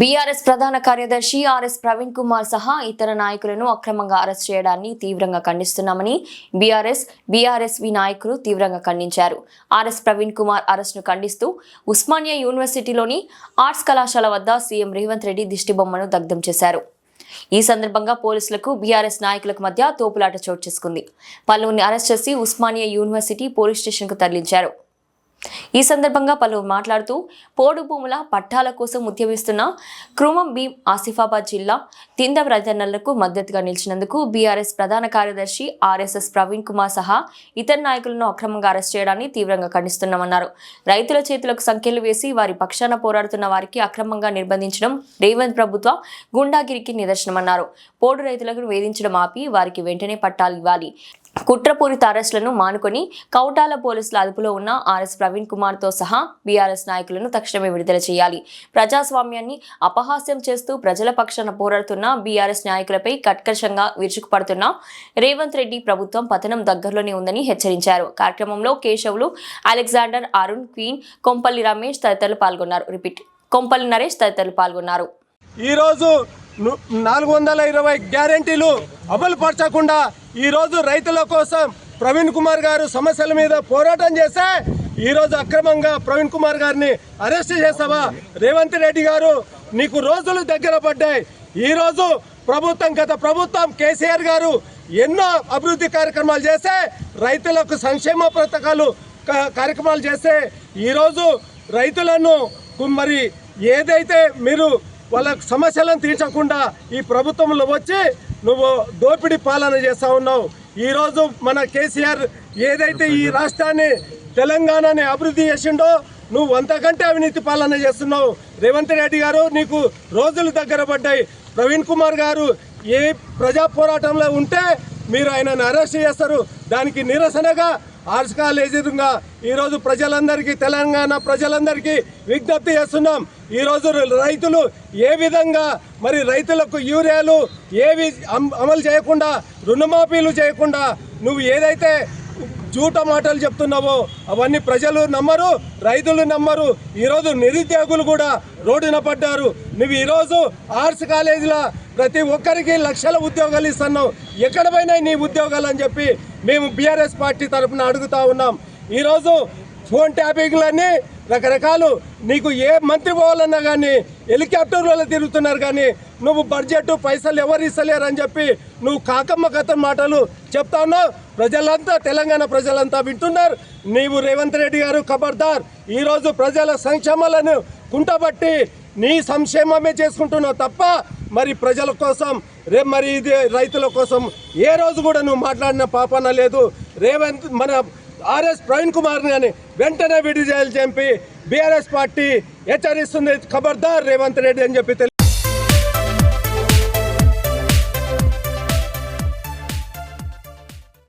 BRS ప్రధాన కార్యదర్శి RS Praveen Kumar సహా ఇతర నాయకులను అక్రమంగా అరెస్ట్ చేయడాన్ని తీవ్రంగా ఖండిస్తున్నామని బీఆర్ఎస్ బీఆర్ఎస్వి నాయకులు తీవ్రంగా ఖండించారు. ఆర్ఎస్ ప్రవీణ్ కుమార్ అరెస్టును ఖండిస్తూ ఉస్మానియా యూనివర్సిటీలోని ఆర్ట్స్ కళాశాల వద్ద సీఎం రేవంత్ రెడ్డి దిష్టిబొమ్మను దగ్ధం చేశారు. ఈ సందర్భంగా పోలీసులకు బీఆర్ఎస్ నాయకులకు మధ్య తోపులాట చోటు చేసుకుంది. పలువురిని అరెస్ట్ చేసి ఉస్మానియా యూనివర్సిటీ పోలీస్ స్టేషన్కు తరలించారు. ఈ సందర్భంగా పలువురు మాట్లాడుతూ పోడు భూముల పట్టాల కోసం ఉద్యమిస్తున్న క్రూమం భీం ఆసిఫాబాద్ జిల్లా తింద ప్రజనలకు మద్దతుగా నిలిచినందుకు బీఆర్ఎస్ ప్రధాన కార్యదర్శి ఆర్ఎస్ఎస్ ప్రవీణ్ కుమార్ సహా ఇతర నాయకులను అక్రమంగా అరెస్ట్ చేయడాన్ని తీవ్రంగా ఖండిస్తున్నామన్నారు. రైతుల చేతులకు సంఖ్యలు వేసి వారి పక్షాన పోరాడుతున్న వారికి అక్రమంగా నిర్బంధించడం రేవంత్ ప్రభుత్వ గుండాగిరికి నిదర్శనమన్నారు. పోడు రైతులకు వేధించడం ఆపి వారికి వెంటనే పట్టాలు ఇవ్వాలి. కుట్రపూరిత అరెస్టులను మానుకొని కౌటాల పోలీసుల అదుపులో ఉన్న ఆర్ఎస్ ప్రవీణ్ కుమార్తో సహా బీఆర్ఎస్ నాయకులను తక్షణమే విడుదల చేయాలి. ప్రజాస్వామ్యాన్ని అపహాస్యం చేస్తూ ప్రజల పక్షాన పోరాడుతున్న బీఆర్ఎస్ నాయకులపై కట్కర్షంగా విరుచుకుపడుతున్న రేవంత్ రెడ్డి ప్రభుత్వం పతనం దగ్గరలోనే ఉందని హెచ్చరించారు. కార్యక్రమంలో కేశవులు అలెగ్జాండర్ అరుణ్ క్వీన్ కొంపల్లి రమేష్ తదితరులు పాల్గొన్నారు. రిపీట్. కొంపల్లి నరేష్ తదితరులు పాల్గొన్నారు. ఈరోజు రోజు నాలుగు వందల ఇరవై గ్యారెంటీలు అమలు పరచకుండా ఈరోజు రైతుల కోసం ప్రవీణ్ కుమార్ గారు సమస్యల మీద పోరాటం చేస్తే ఈరోజు అక్రమంగా ప్రవీణ్ కుమార్ గారిని అరెస్ట్ చేస్తావా రేవంత్ రెడ్డి గారు నీకు రోజులు దగ్గర పడ్డాయి. ఈరోజు ప్రభుత్వం గత ప్రభుత్వం కేసీఆర్ గారు ఎన్నో అభివృద్ధి కార్యక్రమాలు చేస్తే రైతులకు సంక్షేమ పథకాలు క- కార్యక్రమాలు చేస్తే ఈరోజు రైతులను మరి ఏదైతే మీరు వాళ్ళ సమస్యలను తీర్చకుండా ఈ ప్రభుత్వంలో వచ్చి నువ్వు దోపిడీ పాలన చేస్తా ఉన్నావు. ఈరోజు మన కేసీఆర్ ఏదైతే ఈ రాష్ట్రాన్ని తెలంగాణని అభివృద్ధి చేసిండో నువ్వు అంతకంటే అవినీతి పాలన చేస్తున్నావు. రేవంత్ రెడ్డి గారు నీకు రోజులు దగ్గర పడ్డాయి. ప్రవీణ్ కుమార్ గారు ఏ ప్రజా పోరాటంలో ఉంటే మీరు ఆయనను అరెస్ట్ చేస్తారు. దానికి నిరసనగా ఆర్ట్స్ కాలేజ్ ఎదురుగా ఈరోజు ప్రజలందరికీ తెలంగాణ ప్రజలందరికీ విజ్ఞప్తి చేస్తున్నాం. ఈరోజు రైతులు ఏ విధంగా మరి రైతులకు యూరియాలు ఏవి అమలు చేయకుండా రుణమాఫీలు చేయకుండా నువ్వు ఏదైతే జూట మాటలు చెప్తున్నావో అవన్నీ ప్రజలు నమ్మరు రైతులు నమ్మరు. ఈరోజు నిరుద్యోగులు కూడా రోడ్డున పడ్డారు. నువ్వు ఈరోజు ఆర్ట్స్ కాలేజీలో ప్రతి ఒక్కరికి లక్షల ఉద్యోగాలు ఇస్తున్నావు. ఎక్కడ పోయినాయి నీ ఉద్యోగాలు అని చెప్పి మేము బీఆర్ఎస్ పార్టీ తరఫున అడుగుతా ఉన్నాం. ఈరోజు ఫోన్ ట్యాపింగ్లన్నీ రకరకాలు. నీకు ఏ మంత్రి పోవాలన్నా కానీ హెలికాప్టర్లలో తిరుగుతున్నారు కానీ నువ్వు బడ్జెట్ పైసలు ఎవరు ఇస్తలేరని చెప్పి నువ్వు కాకమ్మ కథ మాటలు చెప్తా ఉన్నావు. ప్రజలంతా తెలంగాణ ప్రజలంతా వింటున్నారు. నీవు రేవంత్ రెడ్డి గారు ఖబర్దార్ ఈరోజు ప్రజల సంక్షేమాలను కుంటబట్టి నీ సంక్షేమమే చేసుకుంటున్నావు తప్ప మరి ప్రజల కోసం రే మరి ఇది రైతుల కోసం ఏ రోజు కూడా నువ్వు మాట్లాడిన పాపన లేదు. రేవంత్ మన ఆర్ఎస్ ప్రవీణ్ కుమార్ అని వెంటనే విడుదల చెప్పి బీఆర్ఎస్ పార్టీ హెచ్చరిస్తుంది. ఖబర్దార్ రేవంత్ రెడ్డి అని చెప్పి